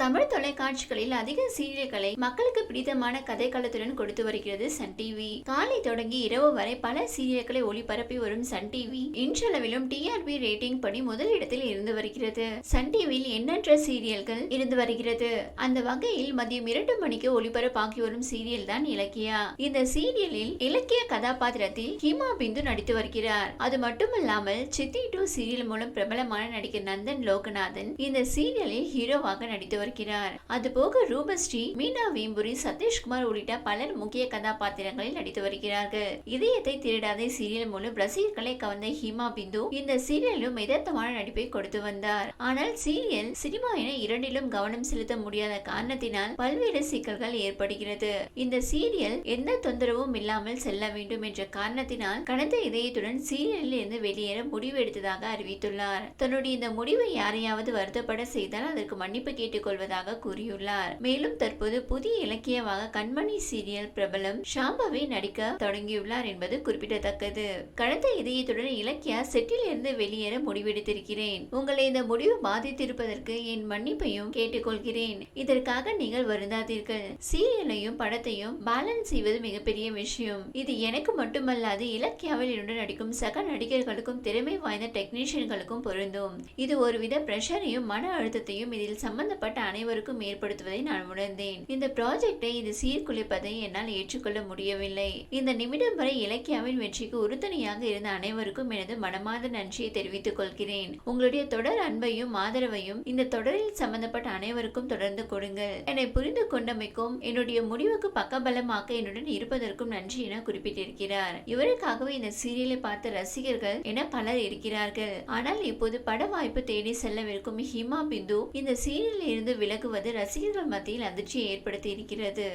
தமிழ் தொலைக்காட்சிகளில் அதிக சீரியல்களை மக்களுக்கு பிடித்தமான கதைக்களத்துடன் கொடுத்து வருகிறது சன் டிவி காலை தொடங்கி இரவு வரை பல சீரியல்களை ஒளிபரப்பி வரும் சன் டிவி இன்றளவிலும் டிஆர்பி ரேட்டிங் படி முதலிடத்தில் இருந்து வருகிறது. சன் டிவியில் எண்ணற்ற சீரியல்கள் இருந்து வருகிறது. அந்த வகையில் மதியம் இரண்டு மணிக்கு ஒளிபரப்பாகி வரும் சீரியல் தான் இலக்கியா. இந்த சீரியலில் இலக்கிய கதாபாத்திரத்தில் ஹிமா பிந்து நடித்து வருகிறார். அது மட்டுமல்லாமல் சித்தி டூ சீரியல் மூலம் பிரபலமான நடிகர் நந்தன் லோகநாதன் இந்த சீரியலில் ஹீரோவாக நடித்து வருகிறார். அதுபோக ரூபஸ்ரீ மீனா வேம்புரி சதீஷ்குமார் உள்ளிட்ட பலர் முக்கிய கதாபாத்திரங்களில் நடித்து வருகிறார்கள். இதயத்தை திருடாத சீரியல் மூலம் ரசிகர்களை கவர்ந்த ஹிமா பிந்து இந்த சீரியலிலும் எதார்த்தமான நடிப்பை கொடுத்து வந்தார். ஆனால் சீரியல் சினிமா என இரண்டிலும் கவனம் செலுத்த முடியாத காரணத்தினால் பல்வேறு சிக்கல்கள் ஏற்படுகிறது. இந்த சீரியல் எந்த தொந்தரவும் இல்லாமல் செல்ல வேண்டும் என்ற காரணத்தினால் கடந்த இதயத்துடன் சீரியலில் இருந்து வெளியேற முடிவு எடுத்ததாக அறிவித்துள்ளார். தன்னுடைய இந்த முடிவை யாரையாவது வருத்தப்பட செய்தால் அதற்கு மன்னிப்பு வருவதாக கூறியுள்ளார். மேலும் தற்போது புதிய இலக்கியமாக கண்மணி சீரியல் பிரபலம் ஷாம்பவி நடிக்க தொடங்கியுள்ளார் என்பது குறிப்பிடத்தக்கது. கடந்த இதயத்துடன் இலக்கியா செட்டில் இருந்து வெளியேற முடிவெடுத்திருக்கிறேன். உங்களை இந்த முடிவு பாதித்திருப்பதற்கு என் மன்னிப்பையும் கேட்டுக்கொள்கிறேன். இதற்காக நீங்கள் வருந்தாதீர்கள். சீரியலையும் படத்தையும் பேலன்ஸ் செய்வது மிகப்பெரிய விஷயம். இது எனக்கு மட்டுமல்லாது இலக்கியாவில் இருந்து நடிக்கும் சக நடிகர்களுக்கும் திறமை வாய்ந்த டெக்னீஷியன்களுக்கும் பொருந்தும். இது ஒருவித பிரஷரையும் மன அழுத்தத்தையும் இதில் சம்பந்தப்பட்ட அனைவருக்கும் ஏற்படுத்துவதை நான் உணர்ந்தேன். இந்த ப்ராஜெக்டை இது சீர்குலைப்பதை என்னால் ஏற்றுக்கொள்ள முடியவில்லை. இந்த நிமிடம் வரை இலக்கியாவின் வெற்றிக்கு உறுதுணையாக இருந்த அனைவருக்கும் எனது மனமார்ந்த நன்றியை தெரிவித்துக் கொள்கிறேன். உங்களுடைய தொடர் அன்பையும் ஆதரவையும் இந்த தொடரில் சம்பந்தப்பட்ட அனைவருக்கும் தொடர்ந்து கொடுங்கள். என்னை புரிந்து கொண்டமைக்கும் என்னுடைய முடிவுக்கு பக்கபலமாக்க என்னுடன் இருப்பதற்கும் நன்றி என குறிப்பிட்டிருக்கிறார். இவருக்காகவே இந்த சீரியலை பார்த்த ரசிகர்கள் என பலர் இருக்கிறார்கள். ஆனால் இப்போது பட வாய்ப்பு தேடி செல்லவிருக்கும் ஹிமா பிந்து இந்த சீரியலில் இருந்து விலகுவது ரசிகர்கள் மத்தியில் அதிர்ச்சியை ஏற்படுத்தி இருக்கிறது.